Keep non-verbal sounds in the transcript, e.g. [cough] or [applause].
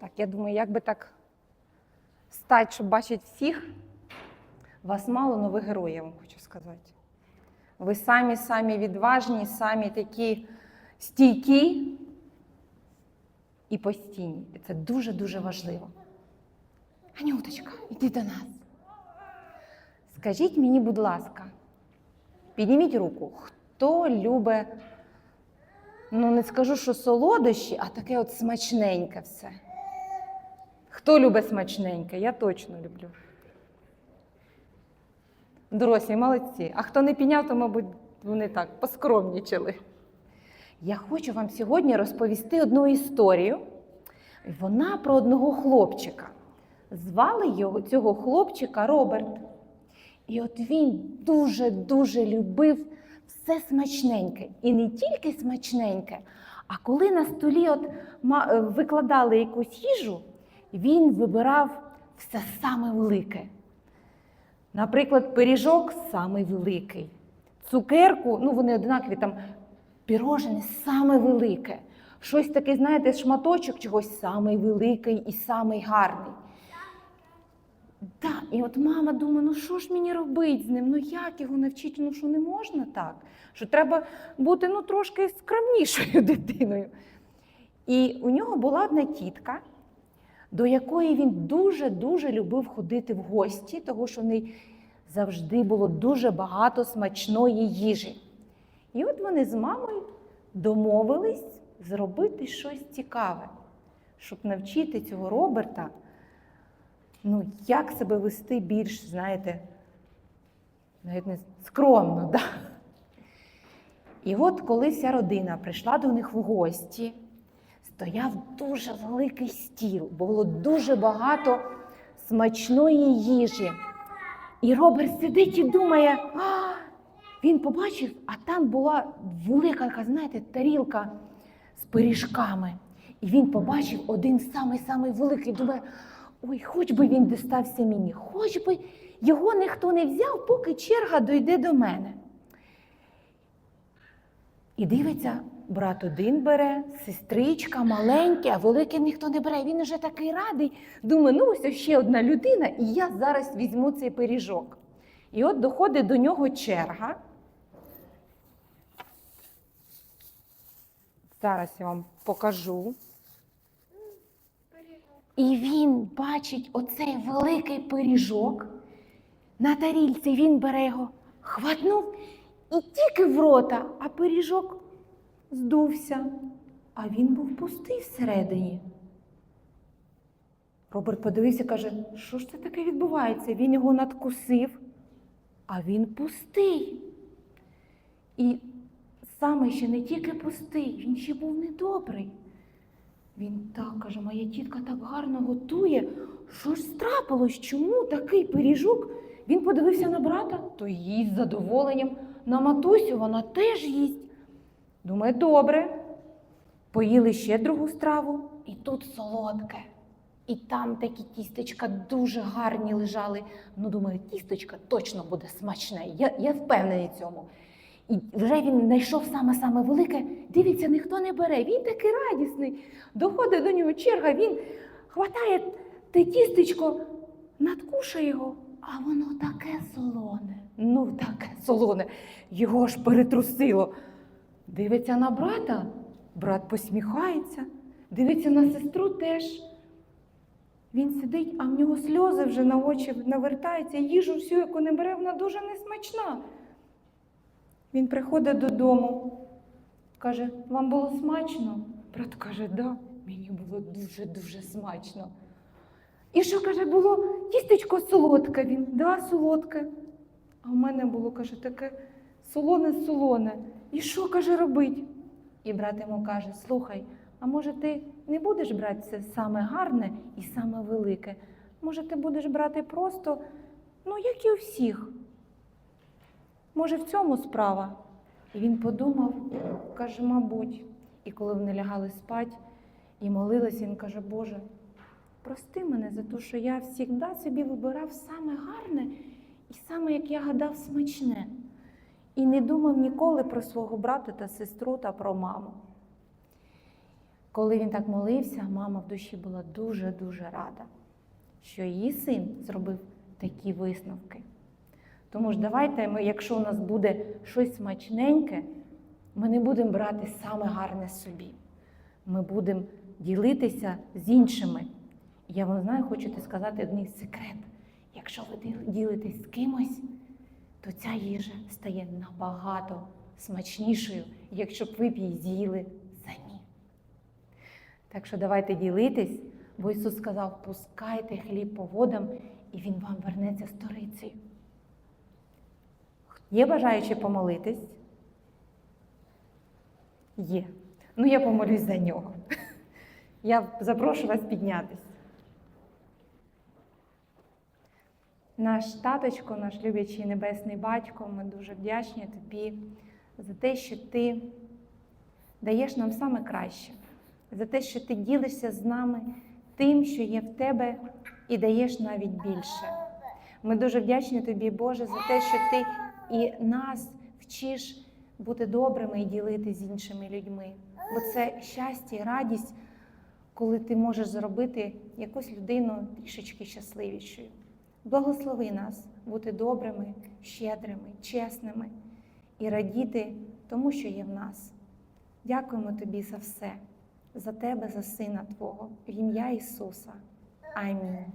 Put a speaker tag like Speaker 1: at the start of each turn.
Speaker 1: Так, я думаю, як би так стати, щоб бачити всіх. Вас мало, але ви герої, я вам хочу сказати. Ви самі самі відважні, самі такі стійкі і постійні. І це дуже-дуже важливо. Анюточка, іди до нас. Скажіть мені, будь ласка, підніміть руку, хто любить, ну не скажу, що солодощі, а таке от смачненьке все. Хто любить смачненьке? Я точно люблю. Дорослі, молодці. А хто не підняв, то, мабуть, вони так поскромнічили. Я хочу вам сьогодні розповісти одну історію. Вона про одного хлопчика. Звали його цього хлопчика Роберт. І от він дуже-дуже любив все смачненьке. І не тільки смачненьке, а коли на столі от е, викладали якусь їжу, він вибирав все саме велике. Наприклад, пиріжок самий великий, цукерку, ну вони однакові там пірожене саме велике. Щось таке, знаєте, шматочок чогось самий великий і самий гарний. Так, і от мама думає, ну що ж мені робити з ним? Ну як його навчити? Ну що не можна так? Що треба бути ну, трошки скромнішою [laughs] дитиною. І у нього була одна тітка, до якої він дуже-дуже любив ходити в гості, тому що в неї завжди було дуже багато смачної їжі. І от вони з мамою домовились зробити щось цікаве, щоб навчити цього Роберта, ну, як себе вести більш, знаєте, навіть не скромно. Да? І от коли вся родина прийшла до них в гості, стояв дуже великий стіл, було дуже багато смачної їжі. І Роберт сидить і думає, а, він побачив, а там була велика, така, знаєте, тарілка з пиріжками. І він побачив один самий-самий великий. Думає, ой, хоч би він дістався мені, хоч би його ніхто не взяв, поки черга дойде до мене. І дивиться, брат один бере, сестричка маленька, а великий ніхто не бере. Він уже такий радий. Думає, ну ось ще одна людина, і я зараз візьму цей пиріжок. І от доходить до нього черга. Зараз я вам покажу. І він бачить оцей великий пиріжок на тарільці. Він бере його, хватнув і тільки в рота, а пиріжок здувся, а він був пустий всередині. Роберт подивився каже, що ж це таке відбувається? Він його надкусив, а він пустий. І саме ще не тільки пустий, він ще був недобрий. Він так каже, моя тітка так гарно готує. Що ж трапилось? Чому такий пиріжок? Він подивився на брата, то їсть з задоволенням. На матусю вона теж їсть. Думає, добре. Поїли ще другу страву, і тут солодке. І там такі тістечка дуже гарні лежали. Ну, думаю, тістечка точно буде смачне. Я, я впевнений цьому. І вже він знайшов саме-саме велике, дивиться, ніхто не бере. Він такий радісний. Доходить до нього черга, він хватає те тістечко, надкушає його, а воно таке солоне. Ну, таке солоне. Його ж перетрусило. Дивиться на брата, брат посміхається, дивиться на сестру теж. Він сидить, а в нього сльози вже на очі навертаються. Їжу всю, яку не бере, вона дуже несмачна. Він приходить додому, каже, вам було смачно? Брат каже, да, мені було дуже-дуже смачно. І що каже, було тістечко солодке він, да, солодке. А в мене було, каже, таке солоне-солоне. І що, каже, робить? І брат йому каже: слухай, а може ти не будеш брати це саме гарне і саме велике? Може, ти будеш брати просто, ну, як і у всіх. Може, в цьому справа? І він подумав, каже, мабуть. І коли вони лягали спать і молились, він каже, Боже, прости мене за те, що я завжди собі вибирав саме гарне і саме, як я гадав, смачне. І не думав ніколи про свого брата та сестру та про маму. Коли він так молився, мама в душі була дуже-дуже рада, що її син зробив такі висновки. Тому ж давайте ми, якщо у нас буде щось смачненьке, ми не будемо брати саме гарне собі. Ми будемо ділитися з іншими. Я вам знаю, хочу сказати один секрет. Якщо ви ділитесь з кимось, то ця їжа стає набагато смачнішою, якщо б ви б її з'їли самі. Так що давайте ділитись, бо Ісус сказав: пускайте хліб по водам, і Він вам вернеться сторицею. Є бажаючі помолитись? Є. Ну, я помолюсь за нього. [laughs] Я запрошу вас піднятись. Наш таточко, наш люблячий небесний батько, ми дуже вдячні тобі за те, що ти даєш нам саме краще, за те, що ти ділишся з нами тим, що є в тебе, і даєш навіть більше. Ми дуже вдячні тобі, Боже, за те, що ти і нас вчиш бути добрими і ділити з іншими людьми. Бо це щастя і радість, коли ти можеш зробити якусь людину трішечки щасливішою. Благослови нас бути добрими, щедрими, чесними і радіти тому, що є в нас. Дякуємо тобі за все, за тебе, за Сина Твого, в ім'я Ісуса. Амінь.